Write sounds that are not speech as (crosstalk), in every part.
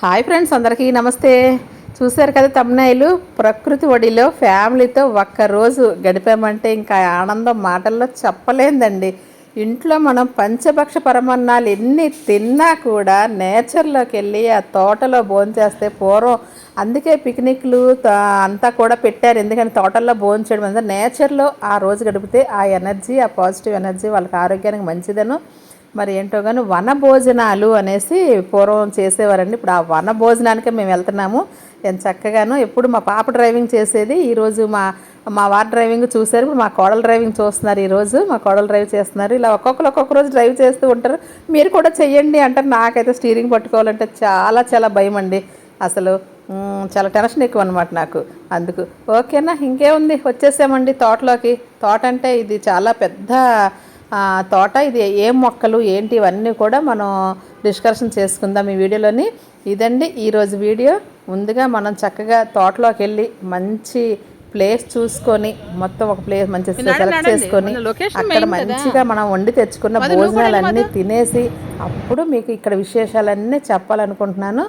Hi friends అందరికీ నమస్తే. చూశారు కదా తమ్నాయిలు ప్రకృతి ఒడిలో ఫ్యామిలీతో ఒక్కరోజు గడిపామంటే ఇంకా ఆనందం మాటల్లో చెప్పలేందండి. ఇంట్లో మనం పంచభక్ష పరమన్నాలు ఎన్ని తిన్నా కూడా నేచర్లోకి వెళ్ళి ఆ తోటలో భోంచేస్తే పూర్వం అందుకే పిక్నిక్లు అంతా కూడా పెట్టారు. ఎందుకంటే తోటల్లో భోంచేయడం అంతా నేచర్లో ఆ రోజు గడిపితే ఆ ఎనర్జీ ఆ పాజిటివ్ ఎనర్జీ వాళ్ళకి ఆరోగ్యానికి మంచిదను. మరి ఏంటో కానీ వన భోజనాలు అనేసి పూర్వం చేసేవారండి. ఇప్పుడు ఆ వన భోజనానికే మేము వెళ్తున్నాము. ఎంత చక్కగాను ఎప్పుడు మా పాప డ్రైవింగ్ చేసేది. ఈరోజు మా మా వారి డ్రైవింగ్ చూశారు. ఇప్పుడు మా కోడలు డ్రైవింగ్ చూస్తున్నారు ఈరోజు మా కోడలు డ్రైవ్ చేస్తున్నారు. ఇలా ఒక్కొక్కరు ఒక్కొక్క రోజు డ్రైవ్ చేస్తూ ఉంటారు. మీరు కూడా చెయ్యండి అంటారు. నాకైతే స్టీరింగ్ పట్టుకోవాలంటే చాలా చాలా భయం అండి. అసలు చాలా టెన్షన్ ఎక్కువ అనమాట నాకు. అందుకు ఓకేనా ఇంకేముంది? వచ్చేసామండి తోటలోకి. తోట అంటే ఇది చాలా పెద్ద తోట ఇది ఏం మొక్కలు ఏంటి ఇవన్నీ కూడా మనం డిస్కషన్ చేసుకుందాం ఈ వీడియోలోని. ఇదండి ఈరోజు వీడియో. ముందుగా మనం చక్కగా తోటలోకి వెళ్ళి మంచి ప్లేస్ చూసుకొని మొత్తం ఒక ప్లేస్ మంచి సెలెక్ట్ చేసుకొని అక్కడ మంచిగా మనం వండి తెచ్చుకున్న భోజనాలన్నీ తినేసి అప్పుడు మీకు ఇక్కడ విశేషాలన్నీ చెప్పాలనుకుంటున్నాను.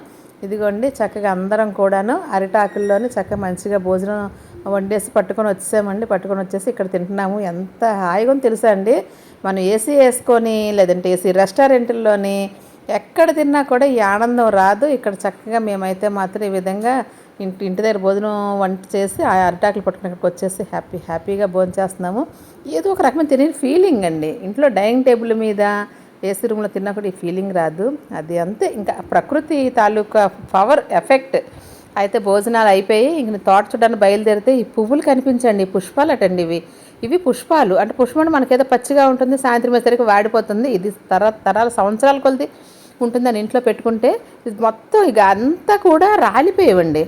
ఇదిగోండి చక్కగా అందరం కూడాను అరిటాకుల్లోని చక్కగా మంచిగా భోజనం వండేసి పట్టుకొని వచ్చేసామండి. పట్టుకొని వచ్చేసి ఇక్కడ తింటున్నాము. ఎంత హాయిగా ఉందో తెలుసా అండి? మనం ఏసీ వేసుకొని లేదంటే ఏసీ రెస్టారెంట్లోని ఎక్కడ తిన్నా కూడా ఈ ఆనందం రాదు. ఇక్కడ చక్కగా మేమైతే మాత్రం ఈ విధంగా ఇంటి ఇంటి దగ్గర భోజనం వంట చేసి ఆ అరిటాకులు పట్టుకుని ఇక్కడికి వచ్చేసి హ్యాపీ హ్యాపీగా భోజనం చేస్తున్నాము. ఏదో ఒక రకమైన తినే ఫీలింగ్ అండి. ఇంట్లో డైనింగ్ టేబుల్ మీద ఏసీ రూమ్లో తిన్నా కూడా ఈ ఫీలింగ్ రాదు. అది అంతే. ఇంకా ప్రకృతి తాలూకా పవర్ ఎఫెక్ట్ అయితే భోజనాలు అయిపోయి ఇంక తోట చూడడానికి బయలుదేరితే ఈ పువ్వులు కనిపించండి ఈ పుష్పాలు అటండి ఇవి. ఇవి పుష్పాలు. అంటే పుష్పం అంటే మనకేదో పచ్చిగా ఉంటుంది సాయంత్రం వేసరికి వాడిపోతుంది. ఇది తర తరాల సంవత్సరాల కొలది అని ఇంట్లో పెట్టుకుంటే ఇది మొత్తం ఇక అంతా కూడా రాలిపోయేవండి.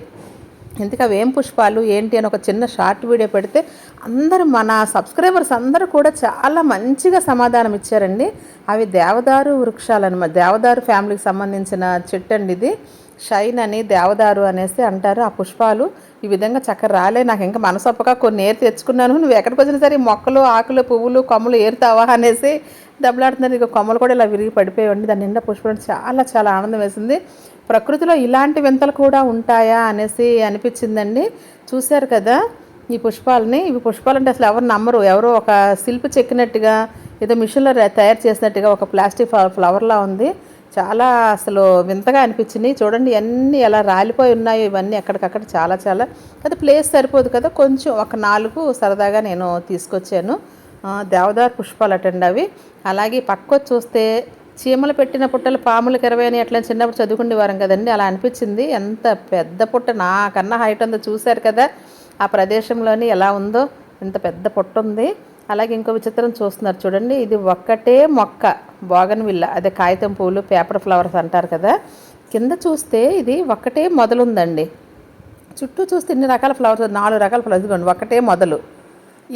ఎందుకు అవి ఏం పుష్పాలు ఏంటి అని ఒక చిన్న షార్ట్ వీడియో పెడితే అందరూ మన సబ్స్క్రైబర్స్ అందరూ కూడా చాలా మంచిగా సమాధానం ఇచ్చారండి. అవి దేవదారు వృక్షాలు అనమాట దేవదారు ఫ్యామిలీకి సంబంధించిన చెట్టు అండి ఇది. షైన్ అని దేవదారు అనేసి అంటారు. ఆ పుష్పాలు ఈ విధంగా చక్కగా రాలే. నాకు ఇంకా మనసొప్పగా కొన్ని ఏరు తెచ్చుకున్నాను. నువ్వు ఎక్కడికి వచ్చినా సరే మొక్కలు ఆకులు పువ్వులు కొమ్మలు ఏరుతావా అనేసి దెబ్బలాడుతున్నారు. ఇక కొమ్మలు కూడా ఇలా విరిగి పడిపోయాయండి దాని నిండా పుష్పం చాలా చాలా ఆనందం వేసింది. ప్రకృతిలో ఇలాంటి వింతలు కూడా ఉంటాయా అనేసి అనిపించిందండి. చూశారు కదా ఈ పుష్పాలని. ఇవి పుష్పాలు అంటే అసలు ఎవరు నమ్మరు. ఎవరో ఒక శిల్పి చెక్కినట్టుగా ఏదో మిషన్లో తయారు చేసినట్టుగా ఒక ప్లాస్టిక్ ఫ్లవర్లా ఉంది. చాలా అసలు వింతగా అనిపించింది. చూడండి అన్నీ ఎలా రాలిపోయి ఉన్నాయో ఇవన్నీ ఎక్కడికక్కడ చాలా చాలా. అది ప్లేస్ సరిపోదు కదా కొంచెం ఒక నాలుగు సరదాగా నేను తీసుకొచ్చాను. దేవదారు పుష్పాలు అటండి అవి. అలాగే పక్క చూస్తే చీమలు పెట్టిన పుట్టలు పాములు కిరవై అని అట్లా చిన్నప్పుడు చదువుకునేవారం కదండి. అలా అనిపించింది. ఎంత పెద్ద పుట్ట నాకన్నా హైట్ ఉందో చూశారు కదా. ఆ ప్రదేశంలోని ఎలా ఉందో ఇంత పెద్ద పుట్ట ఉంది. అలాగే ఇంకో విచిత్రం చూస్తున్నారు చూడండి. ఇది ఒక్కటే మొక్క బోగన్ విల్ల. అదే కాగితం పువ్వులు పేపర్ ఫ్లవర్స్ అంటారు కదా. కింద చూస్తే ఇది ఒక్కటే మొదలుందండి. చుట్టూ చూస్తే ఇన్ని రకాల ఫ్లవర్స్ నాలుగు రకాల ఫ్లవర్స్. ఇదిగోండి ఒకటే మొదలు.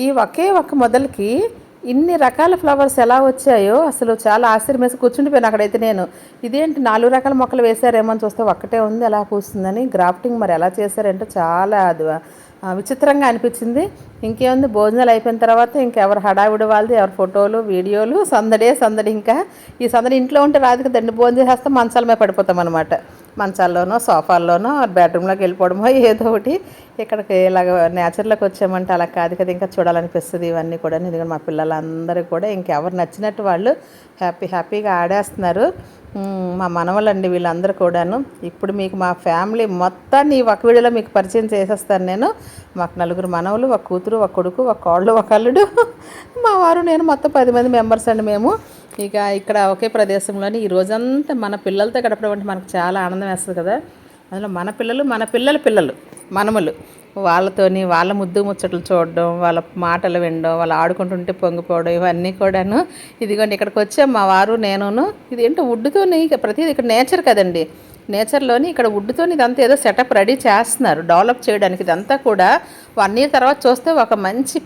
ఈ ఒకే ఒక్క మొదలకి ఇన్ని రకాల ఫ్లవర్స్ ఎలా వచ్చాయో అసలు చాలా ఆశ్చర్యం వేసి కూర్చుండిపోయాను అక్కడైతే నేను. ఇదేంటి నాలుగు రకాల మొక్కలు వేశారేమో అని చూస్తే ఒక్కటే ఉంది ఎలా పూస్తుందని. గ్రాఫ్టింగ్ మరి ఎలా చేశారంటే చాలా అది విచిత్రంగా అనిపించింది. ఇంకేముంది? భోజనాలు అయిపోయిన తర్వాత ఇంకెవరు హడావిడి వాళ్ళది ఎవరి ఫోటోలు వీడియోలు సందడే సందడి ఇంకా. ఈ సందడి ఇంట్లో ఉంటే రాదు కదండి భోజనం చేసేస్తే మంచాల మీద పడిపోతాం అనమాట మంచాల్లోనో సోఫాల్లోనో బెడ్రూమ్లోకి వెళ్ళిపోవడమో ఏదో ఒకటి. ఇక్కడికి ఇలాగ నేచర్లోకి వచ్చామంటే అలా కాదు కదా ఇంకా చూడాలనిపిస్తుంది ఇవన్నీ కూడా. ఎందుకంటే మా పిల్లలందరూ కూడా ఇంకెవరు నచ్చినట్టు వాళ్ళు హ్యాపీ హ్యాపీగా ఆడేస్తున్నారు. మా మనవలండి వీళ్ళందరూ కూడాను. ఇప్పుడు మీకు మా ఫ్యామిలీ మొత్తాన్ని ఒక వీడియోలో మీకు పరిచయం చేసేస్తాను నేను. మాకు నలుగురు మనవలు ఒక కూతురు ఒక కొడుకు ఒక కోళ్ళు ఒక అల్లుడు. మా వారు నేను మొత్తం పది మంది మెంబర్స్ అండి మేము. ఇక ఇక్కడ ఒకే ప్రదేశంలోని ఈ రోజంతా మన పిల్లలతో గడపడం అంటే మనకు చాలా ఆనందం వేస్తుంది కదా. అందులో మన పిల్లలు మన పిల్లల పిల్లలు మనములు. వాళ్ళతోని వాళ్ళ ముద్దు ముచ్చట్లు చూడడం వాళ్ళ మాటలు వినడం వాళ్ళు ఆడుకుంటుంటే పొంగిపోవడం ఇవన్నీ కూడాను. ఇదిగోండి ఇక్కడికి వచ్చాం మా వారు నేనును. ఇది ఏంటో వుడ్డుతోని ఇక ప్రతిదీ ఇక్కడ నేచర్ కదండి. నేచర్లోని ఇక్కడ వుడ్తో ఇదంతా ఏదో సెటప్ రెడీ చేస్తున్నారు. డెవలప్ చేయడానికి ఇదంతా కూడా వన్ ఇయర్ తర్వాత చూస్తే ఒక మంచి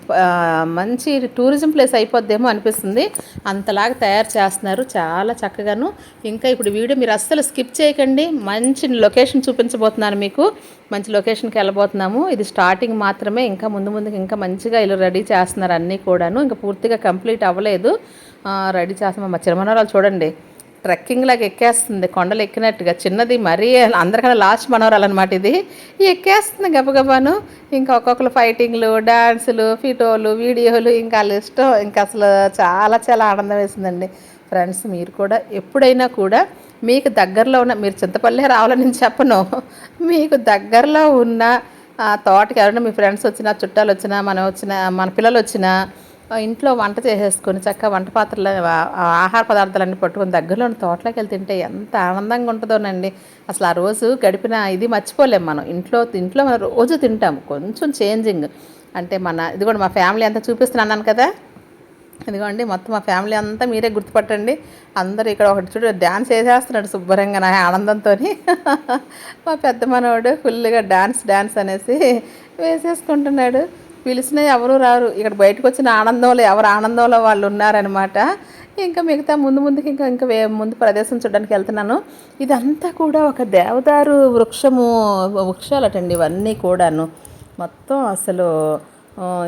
మంచి టూరిజం ప్లేస్ అయిపోద్దేమో అనిపిస్తుంది. అంతలాగా తయారు చేస్తున్నారు చాలా చక్కగాను. ఇంకా ఇప్పుడు వీడియో మీరు అస్సలు స్కిప్ చేయకండి. మంచి లొకేషన్ చూపించబోతున్నాను మీకు. మంచి లొకేషన్కి వెళ్ళబోతున్నాము. ఇది స్టార్టింగ్ మాత్రమే. ఇంకా ముందు ముందుకు ఇంకా మంచిగా ఇలా రెడీ చేస్తున్నారు అన్నీ కూడాను. ఇంకా పూర్తిగా కంప్లీట్ అవ్వలేదు. రెడీ చేస్తున్నాం. మా చిరమనరాలు చూడండి. ట్రెక్కింగ్ లాగా ఎక్కేస్తుంది కొండలు ఎక్కినట్టుగా. చిన్నది మరీ అందరికన్నా లాస్ట్ మనవరాలన్నమాట ఇది. ఎక్కేస్తుంది గబగబాను. ఇంకా ఒక్కొక్కరు ఫైటింగ్లు డాన్సులు ఫిటోలు వీడియోలు ఇంకా వాళ్ళ ఇష్టం. ఇంకా అసలు చాలా చాలా ఆనందం వేసిందండి. ఫ్రెండ్స్ మీరు కూడా ఎప్పుడైనా కూడా మీకు దగ్గరలో ఉన్న మీరు చింతపల్లి రావాలని నేను చెప్పను. మీకు దగ్గరలో ఉన్న ఆ తోటకి ఎవరైనా మీ ఫ్రెండ్స్ వచ్చినా చుట్టాలు వచ్చినా మనం వచ్చినా మన పిల్లలు వచ్చినా ఇంట్లో వంట చేసేసుకొని చక్కగా వంట పాత్రలు ఆహార పదార్థాలన్నీ పట్టుకొని దగ్గరలోని తోటలోకి వెళ్ళి తింటే ఎంత ఆనందంగా ఉంటుందోనండి. అసలు ఆ రోజు గడిపిన ఇది మర్చిపోలేము మనం. ఇంట్లో ఇంట్లో మనం రోజు తింటాం కొంచెం చేంజింగ్. అంటే మన ఇది కూడా మా ఫ్యామిలీ అంతా చూపిస్తున్నాను కదా? ఇదిగోండి మొత్తం మా ఫ్యామిలీ అంతా మీరే గుర్తుపట్టండి. అందరూ ఇక్కడ ఒకటి చూడు డ్యాన్స్ వేసేస్తున్నాడు శుభ్రంగా నా ఆనందంతో (laughs) మా పెద్ద మనవాడు ఫుల్గా డ్యాన్స్ డ్యాన్స్ అనేసి వేసేసుకుంటున్నాడు. పిలిచినా ఎవరు రారు. ఇక్కడ బయటకు వచ్చిన ఆనందంలో ఎవరు ఆనందంలో వాళ్ళు ఉన్నారనమాట ఇంకా మిగతా ముందు ముందుకి ఇంకా ఇంకా వే ముందు ప్రదేశం చూడడానికి వెళ్తున్నాను. ఇదంతా కూడా ఒక దేవదారు వృక్షము వృక్షాలటండి ఇవన్నీ కూడాను. మొత్తం అసలు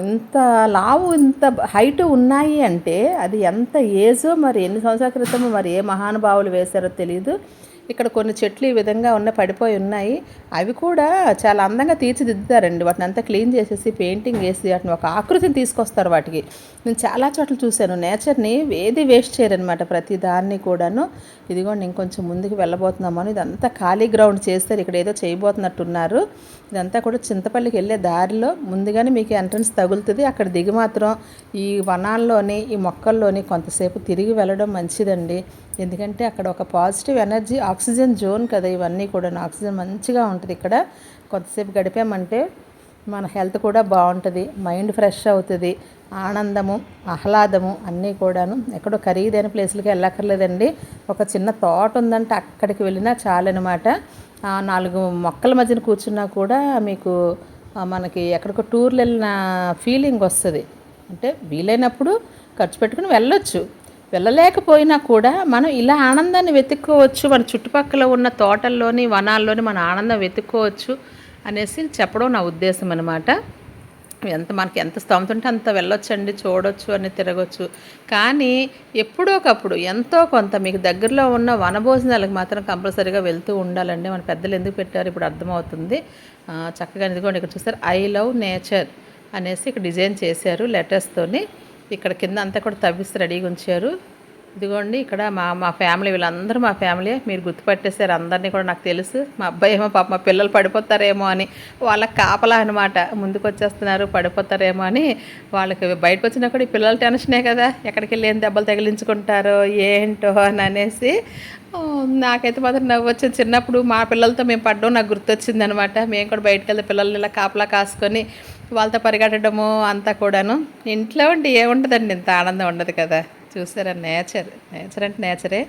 ఇంత లావు ఇంత హైట్ ఉన్నాయి అంటే అది ఎంత ఏజో మరి ఎన్ని సంవత్సరాల క్రితం మరి ఏ మహానుభావులు వేశారో తెలియదు ఇక్కడ కొన్ని చెట్లు ఈ విధంగా ఉన్న పడిపోయి ఉన్నాయి. అవి కూడా చాలా అందంగా తీర్చిదిద్దుతారండి. వాటిని అంతా క్లీన్ చేసేసి పెయింటింగ్ వేసి వాటిని ఒక ఆకృతిని తీసుకొస్తారు వాటికి. నేను చాలా చోట్ల చూశాను. నేచర్ని ఏది వేస్ట్ చేయరనమాట ప్రతి దాన్ని కూడాను. ఇదిగోండి ఇంకొంచెం ముందుకు వెళ్ళబోతున్నామని. ఇదంతా ఖాళీ గ్రౌండ్ చేస్తారు. ఇక్కడ ఏదో చేయబోతున్నట్టున్నారు. ఇదంతా కూడా చింతపల్లికి వెళ్ళే దారిలో ముందుగానే మీకు ఎంట్రన్స్ తగులుతుంది. అక్కడ దిగి మాత్రం ఈ వనాల్లోని ఈ మొక్కల్లోని కొంతసేపు తిరిగి వెళ్ళడం మంచిదండి. ఎందుకంటే అక్కడ ఒక positive energy oxygen oxygen zone కదా ఇవన్నీ కూడా. ఆక్సిజన్ మంచిగా ఉంటుంది ఇక్కడ. కొంతసేపు గడిపామంటే మన హెల్త్ కూడా బాగుంటుంది. మైండ్ ఫ్రెష్ అవుతుంది. ఆనందము ఆహ్లాదము అన్నీ కూడాను. ఎక్కడో ఖరీదైన ప్లేసులకి వెళ్ళక్కర్లేదండి. ఒక చిన్న తోట ఉందంటే అక్కడికి వెళ్ళినా చాలన్నమాట నాలుగు మొక్కల మధ్యన కూర్చున్నా కూడా మీకు మనకి ఎక్కడికో టూర్లు వెళ్ళిన ఫీలింగ్ వస్తుంది. అంటే వీలైనప్పుడు ఖర్చు పెట్టుకుని వెళ్ళొచ్చు. వెళ్ళలేకపోయినా కూడా మనం ఇలా ఆనందాన్ని వెతుక్కోవచ్చు మన చుట్టుపక్కల ఉన్న తోటల్లోని వనాల్లోని మన ఆనందం వెతుక్కోవచ్చు అనేసి చెప్పడం నా ఉద్దేశం అనమాట ఎంత మనకి ఎంత స్తోమత ఉంటే అంత వెళ్ళొచ్చండి చూడొచ్చు అని తిరగొచ్చు. కానీ ఎప్పుడో ఒకప్పుడు ఎంతో కొంత మీకు దగ్గరలో ఉన్న వనభోజనాలకు మాత్రం కంపల్సరీగా వెళ్తూ ఉండాలండి. మన పెద్దలు ఎందుకు పెట్టారు ఇప్పుడు అర్థమవుతుంది. చక్కగా ఇదిగోండి ఇక్కడ చూస్తారు ఐ లవ్ నేచర్ అనేసి ఇక్కడ డిజైన్ చేశారు లెటర్స్తోని ఇక్కడ కింద అంతా కూడా తవ్విస్తే రెడీగా ఉంచారు. ఇదిగోండి ఇక్కడ మా మా ఫ్యామిలీ వీళ్ళందరూ మా ఫ్యామిలీ మీరు గుర్తుపట్టేశారు అందరినీ కూడా నాకు తెలుసు. మా అబ్బాయి ఏమో పాప మా పిల్లలు పడిపోతారేమో అని. వాళ్ళకి కాపలా అనమాట ముందుకు వచ్చేస్తున్నారు పడిపోతారేమో అని. వాళ్ళకి బయటకు వచ్చినా కూడా ఈ పిల్లల టెన్షనే కదా. ఎక్కడికి వెళ్ళి ఏం దెబ్బలు తగిలించుకుంటారో ఏంటో అని అనేసి. నాకైతే మాత్రం నవ్వు వచ్చింది చిన్నప్పుడు మా పిల్లలతో మేము పడ్డం నాకు గుర్తొచ్చింది అనమాట మేము కూడా బయటకు వెళ్తే పిల్లల్ని ఇలా కాపలా కాసుకొని వాళ్ళతో పరిగెట్టడము అంతా కూడాను. ఇంట్లో ఉంటే ఏముంటుందండి ఇంత ఆనందం ఉండదు కదా. చూసారా? నేచర్. నేచర్ అంటే నేచరే.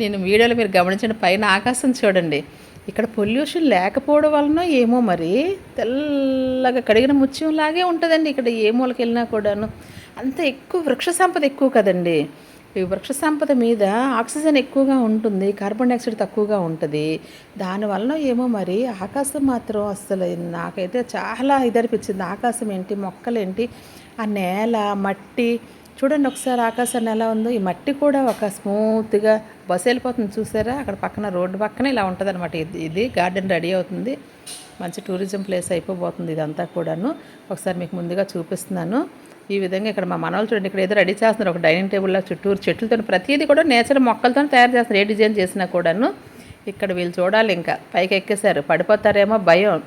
నేను వీడియోలో మీరు గమనించిన పైన ఆకాశం చూడండి. ఇక్కడ పొల్యూషన్ లేకపోవడం వలన ఏమో మరి తెల్లగా కడిగిన ముత్యం లాగే ఉంటుందండి ఇక్కడ ఏ మూలకి వెళ్ళినా కూడాను. అంత ఎక్కువ వృక్ష సంపద ఎక్కువ కదండి. ఈ వృక్ష సంపద మీద ఆక్సిజన్ ఎక్కువగా ఉంటుంది కార్బన్ డైఆక్సైడ్ తక్కువగా ఉంటుంది. దానివల్ల ఏమో మరి ఆకాశం మాత్రం అసలు నాకైతే చాలా ఇదనిపించింది ఆకాశం ఏంటి మొక్కలేంటి ఆ నేల మట్టి చూడండి ఒకసారి ఆకాశాన్ని ఎలా ఉందో. ఈ మట్టి కూడా ఒక స్మూత్గా బస్సు వెళ్ళిపోతుంది చూసారా? అక్కడ పక్కన రోడ్డు పక్కన ఇలా ఉంటుంది అనమాట ఇది ఇది గార్డెన్ రెడీ అవుతుంది. మంచి టూరిజం ప్లేస్ అయిపోబోతుంది ఇదంతా కూడాను. ఒకసారి మీకు ముందుగా చూపిస్తున్నాను. ఈ విధంగా ఇక్కడ మా మనవాళ్ళు చూడండి ఇక్కడ ఏదో రెడీ చేస్తున్నారు. ఒక డైనింగ్ టేబుల్లో చుట్టూరు చెట్లతో ప్రతిదీ కూడా నేచర్ మొక్కలతో తయారు చేస్తారు ఏ డిజైన్ చేసినా కూడాను. ఇక్కడ వీళ్ళు చూడాలి ఇంకా. పైకి ఎక్కేశారు. పడిపోతారేమో భయం.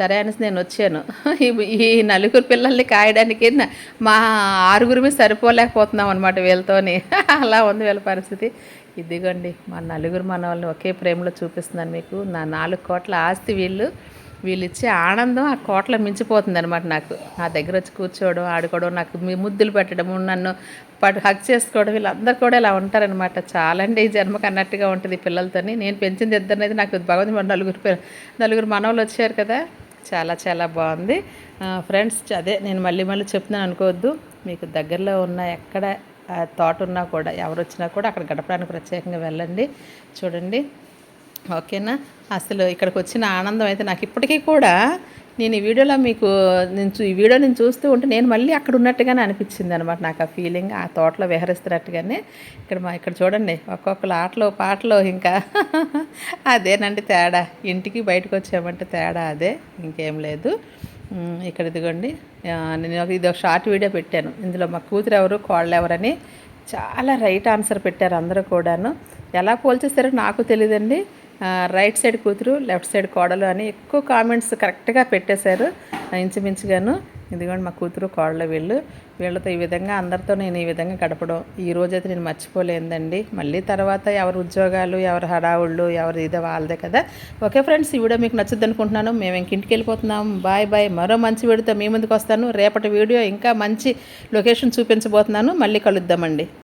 సరే అనేసి నేను వచ్చాను. ఈ- నలుగురు పిల్లల్ని కాయడానికి నా- మా మీద సరిపోలేకపోతున్నాం అనమాట వీళ్ళతోని. (laughs) అలా ఉంది వీళ్ళ పరిస్థితి. ఇదిగోండి మా నలుగురు మన వాళ్ళని ఒకే ప్రేమలో చూపిస్తున్నాను మీకు. నా నాలుగు కోట్ల ఆస్తి వీళ్ళు. వీళ్ళు ఇచ్చే ఆనందం ఆ కోట్ల మించిపోతుంది అనమాట నాకు. నా దగ్గర వచ్చి కూర్చోవడం ఆడుకోవడం నాకు మీ ముద్దులు పెట్టడము నన్ను పట్టు హక్ చేసుకోవడం వీళ్ళందరూ కూడా ఇలా ఉంటారనమాట చాలా అండి ఈ జన్మకు అన్నట్టుగా ఉంటుంది పిల్లలతోని. నేను పెంచింది ఇద్దరినైతే నాకు భగవంతు మన నలుగురు నలుగురు మనవలు వచ్చారు కదా. చాలా చాలా బాగుంది. ఫ్రెండ్స్ అదే నేను మళ్ళీ మళ్ళీ చెప్తున్నాను అనుకోవద్దు. మీకు దగ్గరలో ఉన్న ఎక్కడ తోట ఉన్నా కూడా ఎవరు వచ్చినా కూడా అక్కడ గడపడానికి ప్రత్యేకంగా వెళ్ళండి. చూడండి. ఓకేనా? అసలు ఇక్కడికి వచ్చిన ఆనందం అయితే నాకు ఇప్పటికీ కూడా నేను ఈ వీడియోలో మీకు నేను చూ- ఈ వీడియో నేను చూస్తూ ఉంటే నేను మళ్ళీ అక్కడ ఉన్నట్టుగానే అనిపించింది అనమాట నాకు ఆ ఫీలింగ్ ఆ తోటలో విహరిస్తున్నట్టుగానే. ఇక్కడ మా ఇక్కడ చూడండి ఒక్కొక్కరు ఆటలు పాటలు ఇంకా. (laughs) అదేనండి తేడా. ఇంటికి బయటకు వచ్చామంటే తేడా అదే ఇంకేం లేదు. ఇక్కడ ఇదిగోండి నేను ఒక- ఇది ఒక షార్ట్ వీడియో పెట్టాను. ఇందులో మా కూతురు ఎవరు కోళ్ళు ఎవరని చాలా రైట్ ఆన్సర్ పెట్టారు అందరూ కూడాను. ఎలా పోల్చేస్తారో నాకు తెలియదండి రైట్ సైడ్ కూతురు లెఫ్ట్ సైడ్ కోడలు అని ఎక్కువ కామెంట్స్ కరెక్ట్గా పెట్టేశారు. ఇంచుమించుగాను ఇదిగోండి మా కూతురు కోడలు వీళ్ళు. వీళ్ళతో ఈ విధంగా అందరితో నేను ఈ విధంగా గడపడం. ఈ రోజైతే నేను మర్చిపోలేదండి మళ్ళీ తర్వాత ఎవరి ఉద్యోగాలు ఎవరి హడావుళ్ళు ఎవరి ఇదో వాళ్ళదే కదా. ఓకే ఫ్రెండ్స్ ఈ వీడియో మీకు నచ్చుద్ది అనుకుంటున్నాను. మేము ఇంక ఇంటికి వెళ్ళిపోతున్నాం. Bye bye. మరో మంచి వీడియోతో మీ ముందుకు వస్తాను. రేపటి వీడియో ఇంకా మంచి లొకేషన్ చూపించబోతున్నాను. మళ్ళీ కలుద్దామండి.